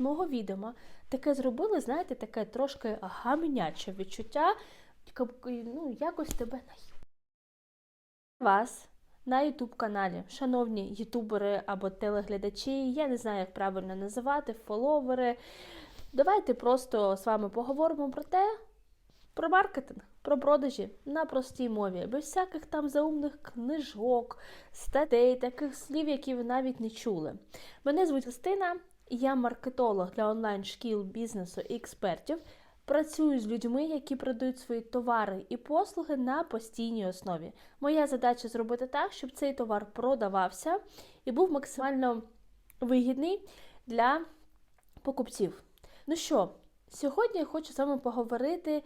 мого відома таке зробили, знаєте, таке трошки гамняче відчуття, ну, якось тебе на вас на youtube каналі, шановні ютубери або телеглядачі, я не знаю, як правильно називати, фоловери. Давайте просто з вами поговоримо про те, про маркетинг, про продажі на простій мові, без всяких там заумних книжок, статей, таких слів, які ви навіть не чули. Мене звуть Христина, я маркетолог для онлайн-шкіл, бізнесу і експертів. Працюю з людьми, які продають свої товари і послуги на постійній основі. Моя задача зробити так, щоб цей товар продавався і був максимально вигідний для покупців. Ну що, сьогодні я хочу з вами поговорити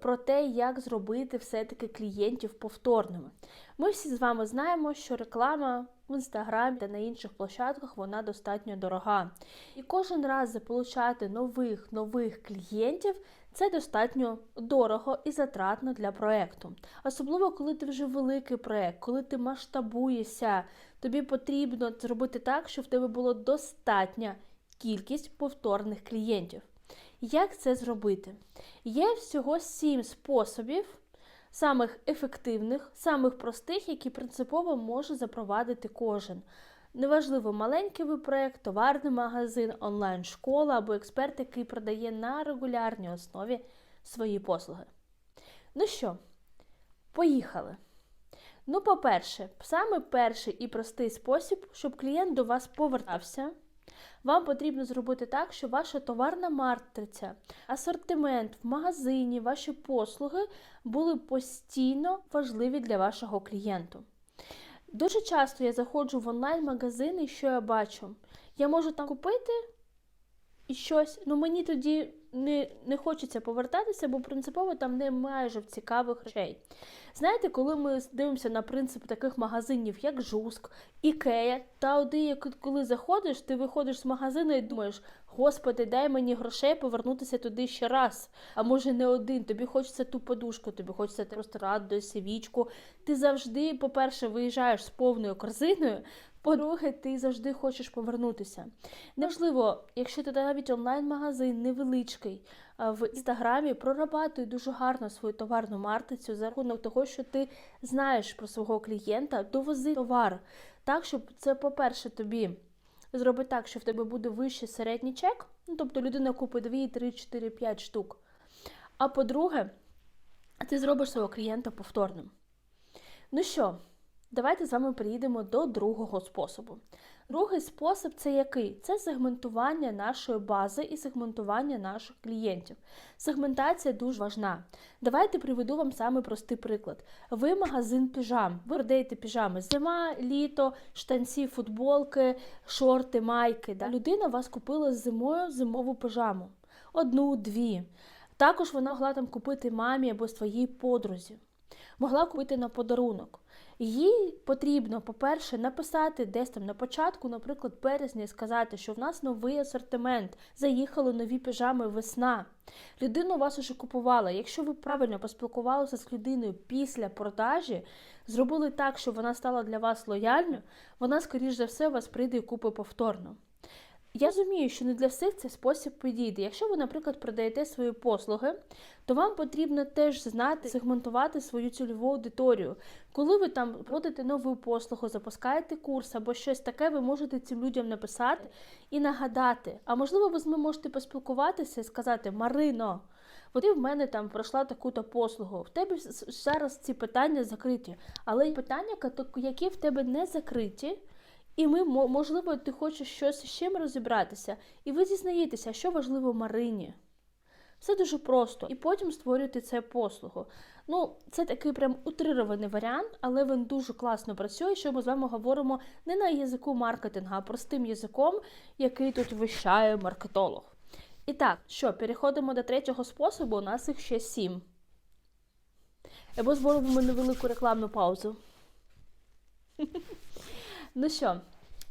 про те, як зробити все-таки клієнтів повторними. Ми всі з вами знаємо, що реклама в інстаграмі та на інших площадках вона достатньо дорога. І кожен раз заполучати нових нових клієнтів це достатньо дорого і затратно для проекту. Особливо, коли ти вже великий проект, коли ти масштабуєшся, тобі потрібно зробити так, щоб в тебе було достатня кількість повторних клієнтів. Як це зробити? Є всього сім способів, самих ефективних, самих простих, які принципово може запровадити кожен. Неважливо, маленький ви проєкт, товарний магазин, онлайн-школа або експерт, який продає на регулярній основі свої послуги. Ну що, поїхали. Ну, по-перше, саме перший і простий спосіб, щоб клієнт до вас повертався. Вам потрібно зробити так, щоб ваша товарна матриця, асортимент в магазині, ваші послуги були постійно важливі для вашого клієнту. Дуже часто я заходжу в онлайн-магазини, і що я бачу? Я можу там купити і щось, ну мені тоді не, не хочеться повертатися, бо принципово там немає вже цікавих речей. Знаєте, коли ми дивимося на принцип таких магазинів, як Жуск, Ікея, та один, коли заходиш, ти виходиш з магазину і думаєш, Господи, дай мені грошей повернутися туди ще раз. А може не один. Тобі хочеться ту подушку, тобі хочеться просто радою, свічку. Ти завжди, по-перше, виїжджаєш з повною корзиною. По-друге, ти завжди хочеш повернутися. Неважливо, якщо ти навіть онлайн-магазин невеличкий в інстаграмі, прорабатуй дуже гарно свою товарну мартицю за рахунок того, що ти знаєш про свого клієнта, довози товар так, щоб це, по-перше, тобі зробить так, що в тебе буде вищий середній чек, ну, тобто людина купить 2, 3, 4, 5 штук. А по-друге, ти зробиш свого клієнта повторним. Ну що, давайте з вами перейдемо до другого способу. Другий спосіб це який? Це сегментування нашої бази і сегментування наших клієнтів. Сегментація дуже важна. Давайте приведу вам саме простий приклад. Ви магазин піжам, ви продаєте піжами зима, літо, штанці, футболки, шорти, майки. Да? Людина вас купила зимою зимову піжаму. Одну, дві. Також вона могла там купити мамі або своїй подрузі. Могла купити на подарунок. Їй потрібно, по-перше, написати десь там на початку, наприклад, березня, і сказати, що в нас новий асортимент, заїхали нові піжами весна. Людина у вас уже купувала. Якщо ви правильно поспілкувалися з людиною після продажі, зробили так, щоб вона стала для вас лояльною, вона, скоріш за все, вас прийде і купить повторно. Я розумію, що не для всіх цей спосіб підійде. Якщо ви, наприклад, продаєте свої послуги, то вам потрібно теж знати, сегментувати свою цільову аудиторію. Коли ви там проводите нову послугу, запускаєте курс або щось таке, ви можете цим людям написати і нагадати. А можливо, ви з ними можете поспілкуватися і сказати: Марино, ти в мене там пройшла таку-то послугу. В тебе зараз ці питання закриті, але питання, які в тебе не закриті. І ми, можливо, ти хочеш щось з чим розібратися, і ви дізнаєтеся, що важливо Марині. Все дуже просто. І потім створюєте це послугу. Ну, це такий прям утрирований варіант, але він дуже класно працює, що ми з вами говоримо не на язику маркетингу, а простим язиком, який тут вищає маркетолог. І так, що, переходимо до третього способу, у нас їх ще сім. Або зробимо невелику рекламну паузу. Ну що,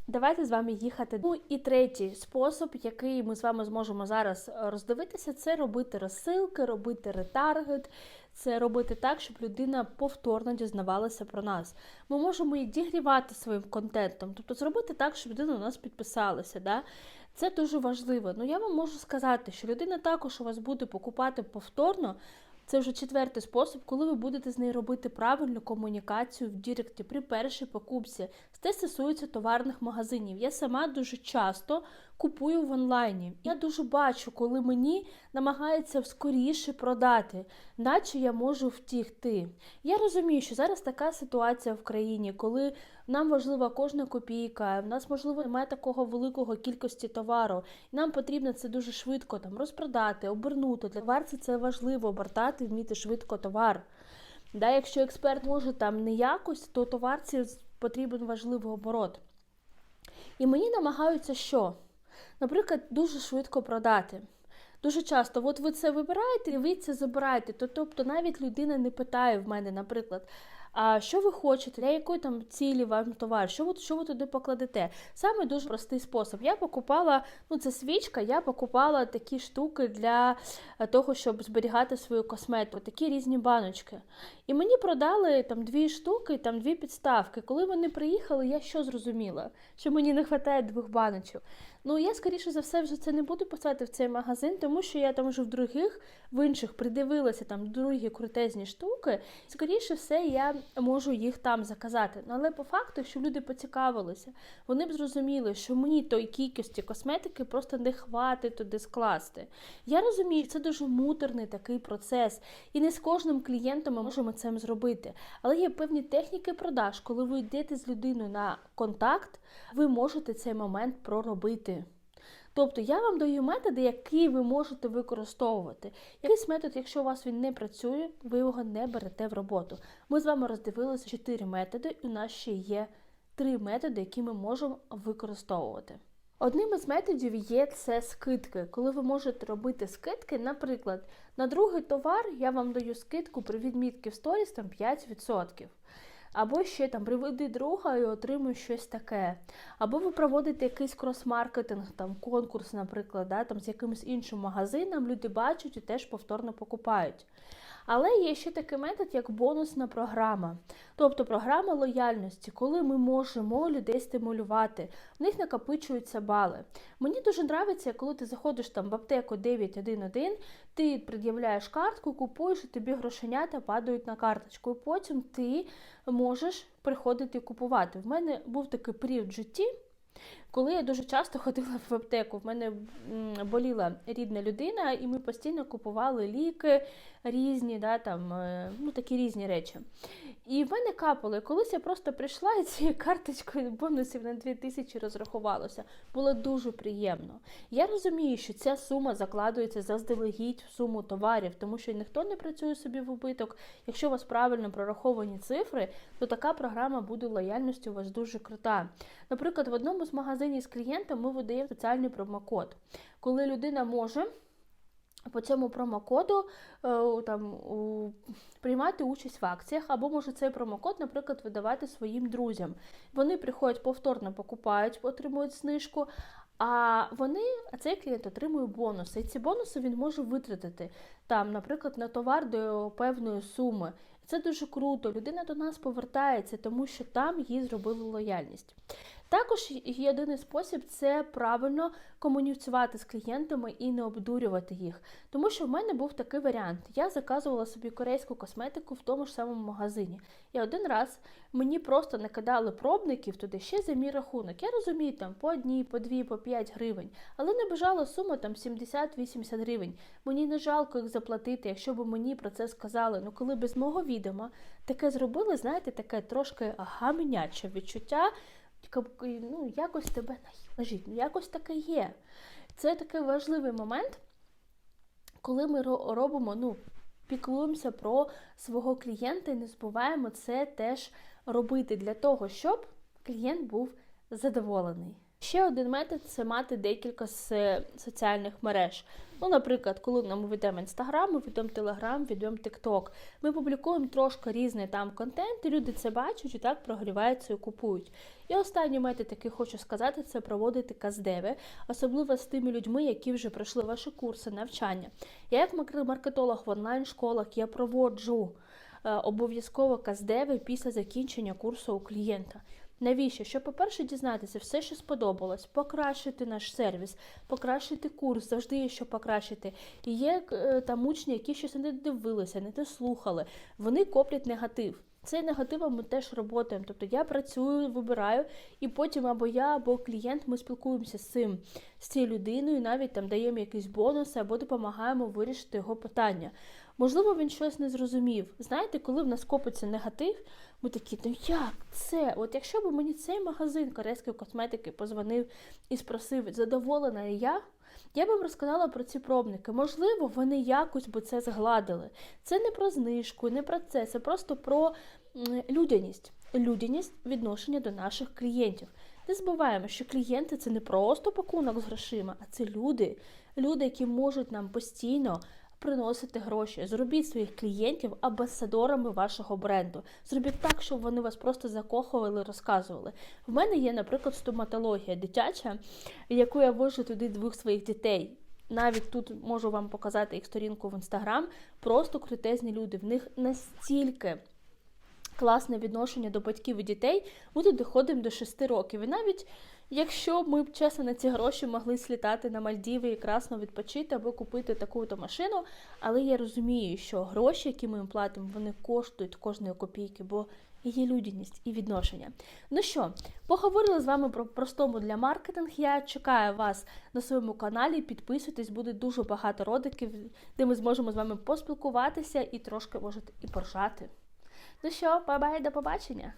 давайте з вами їхати. Ну і третій спосіб, який ми з вами зможемо зараз роздивитися, це робити розсилки, робити ретаргет, це робити так, щоб людина повторно дізнавалася про нас. Ми можемо її дігрівати своїм контентом, тобто зробити так, щоб людина у нас підписалася. Да? Це дуже важливо. Ну я вам можу сказати, що людина також у вас буде покупати повторно. Це вже четвертий спосіб, коли ви будете з нею робити правильну комунікацію в Діректі при першій покупці. Це стосується товарних магазинів. Я сама дуже часто купую в онлайні. Я дуже бачу, коли мені намагаються скоріше продати, наче я можу втікти. Я розумію, що зараз така ситуація в країні, коли нам важлива кожна копійка, в нас можливо немає такого великого кількості товару. і Нам потрібно це дуже швидко там розпродати, обернути. Для товарці це важливо обертати, вміти швидко товар. Да, якщо експерт може там не якось, то товарці потрібен важливий оборот. І мені намагаються що? Наприклад, дуже швидко продати. Дуже часто, от ви це вибираєте і ви це забираєте. То, тобто навіть людина не питає в мене, наприклад, а що ви хочете, для якої там цілі вам товар, що ви, що ви туди покладете? Саме дуже простий спосіб. Я покупала, ну це свічка, я покупала такі штуки для того, щоб зберігати свою косметику, такі різні баночки. І мені продали там дві штуки, там дві підставки. Коли вони приїхали, я що зрозуміла? Що мені не вистачає двох баночок. Ну, я, скоріше за все, вже це не буду писати в цей магазин, тому що я там вже в других, в інших придивилася там другі крутезні штуки. Скоріше все, я можу їх там заказати. Ну, але по факту, якщо люди поцікавилися, вони б зрозуміли, що мені той кількості косметики просто не хватить туди скласти. Я розумію, це дуже муторний такий процес, і не з кожним клієнтом ми можемо це зробити. Але є певні техніки продаж, коли ви йдете з людиною на контакт, ви можете цей момент проробити. Тобто я вам даю методи, які ви можете використовувати. Якийсь метод, якщо у вас він не працює, ви його не берете в роботу. Ми з вами роздивилися чотири методи, і у нас ще є три методи, які ми можемо використовувати. Одним із методів є це скидки. Коли ви можете робити скидки, наприклад, на другий товар я вам даю скидку при відмітці в сторіс там 5%. Або ще там приведи друга і отримуй щось таке. Або ви проводите якийсь крос-маркетинг, там конкурс, наприклад, да, там з якимось іншим магазином, люди бачать і теж повторно покупають. Але є ще такий метод, як бонусна програма, тобто програма лояльності, коли ми можемо людей стимулювати, в них накопичуються бали. Мені дуже подобається, коли ти заходиш там в аптеку 911, ти пред'являєш картку, купуєш, і тобі грошенята падають на карточку. І потім ти можеш приходити купувати. В мене був такий період в житті. Коли я дуже часто ходила в аптеку, в мене боліла рідна людина, і ми постійно купували ліки різні, да, там, е, ну, такі різні речі. І в мене капали. Колись я просто прийшла і цією карточкою бонусів на 2000 розрахувалося. Було дуже приємно. Я розумію, що ця сума закладується заздалегідь в суму товарів, тому що ніхто не працює собі в убиток. Якщо у вас правильно прораховані цифри, то така програма буде лояльності у вас дуже крута. Наприклад, в одному з магазинів з клієнтом ми видаємо спеціальний промокод, коли людина може. По цьому промокоду е, там, приймати участь в акціях, або може цей промокод, наприклад, видавати своїм друзям. Вони приходять повторно покупають, отримують знижку, а вони, а цей клієнт отримує бонуси. І ці бонуси він може витратити там, наприклад, на товар до певної суми. Це дуже круто. Людина до нас повертається, тому що там їй зробили лояльність. Також є один спосіб це правильно комуніцювати з клієнтами і не обдурювати їх. Тому що в мене був такий варіант. Я заказувала собі корейську косметику в тому ж самому магазині. І один раз мені просто накидали пробників туди ще за мій рахунок. Я розумію, там по одній, по дві, по п'ять гривень, але не бажала сума там 70-80 гривень. Мені не жалко їх заплатити, якщо б мені про це сказали. Ну коли без мого відома таке зробили, знаєте, таке трошки гамняче відчуття ну, якось тебе наїжить, ну якось таке є. Це такий важливий момент, коли ми робимо, ну, піклуємося про свого клієнта і не забуваємо це теж робити для того, щоб клієнт був задоволений. Ще один метод це мати декілька з соціальних мереж. Ну, Наприклад, коли ми ведемо інстаграм, ми ведемо телеграм, ведемо тикток. Ми публікуємо трошки різний там контент, і люди це бачать і так прогріваються і купують. І останній метод, який хочу сказати, це проводити каздеви, особливо з тими людьми, які вже пройшли ваші курси навчання. Я, як маркетолог в онлайн-школах, я проводжу е, обов'язково каздеви після закінчення курсу у клієнта. Навіщо? Щоб, по-перше, дізнатися все, що сподобалось, покращити наш сервіс, покращити курс, завжди є що покращити. І є е, там учні, які щось не дивилися, не дослухали. Вони коплять негатив. Цей негативом ми теж працюємо. Тобто я працюю, вибираю, і потім або я, або клієнт, ми спілкуємося з цим, з цією людиною, навіть там даємо якісь бонуси або допомагаємо вирішити його питання. Можливо, він щось не зрозумів. Знаєте, коли в нас копиться негатив, ми такі, ну як це? От якщо б мені цей магазин корейської косметики позвонив і спросив, задоволена я, я вам розказала про ці пробники. Можливо, вони якось би це згладили. Це не про знижку, не про це, це просто про людяність. Людяність відношення до наших клієнтів. Не забуваємо, що клієнти це не просто пакунок з грошима, а це люди, люди, які можуть нам постійно приносити гроші. Зробіть своїх клієнтів амбасадорами вашого бренду. Зробіть так, щоб вони вас просто закохували, розказували. В мене є, наприклад, стоматологія дитяча, яку я вожу туди двох своїх дітей. Навіть тут можу вам показати їх сторінку в інстаграм. Просто крутезні люди. В них настільки класне відношення до батьків і дітей. Ми тут доходимо до 6 років. І навіть якщо ми б чесно на ці гроші могли слітати на Мальдіви і красно відпочити або купити таку-то машину, але я розумію, що гроші, які ми їм платимо, вони коштують кожної копійки, бо є людяність і відношення. Ну що, поговорили з вами про простому для маркетинг. Я чекаю вас на своєму каналі. Підписуйтесь, буде дуже багато роликів, де ми зможемо з вами поспілкуватися і трошки можете і поржати. Ну що, бай-бай, до побачення!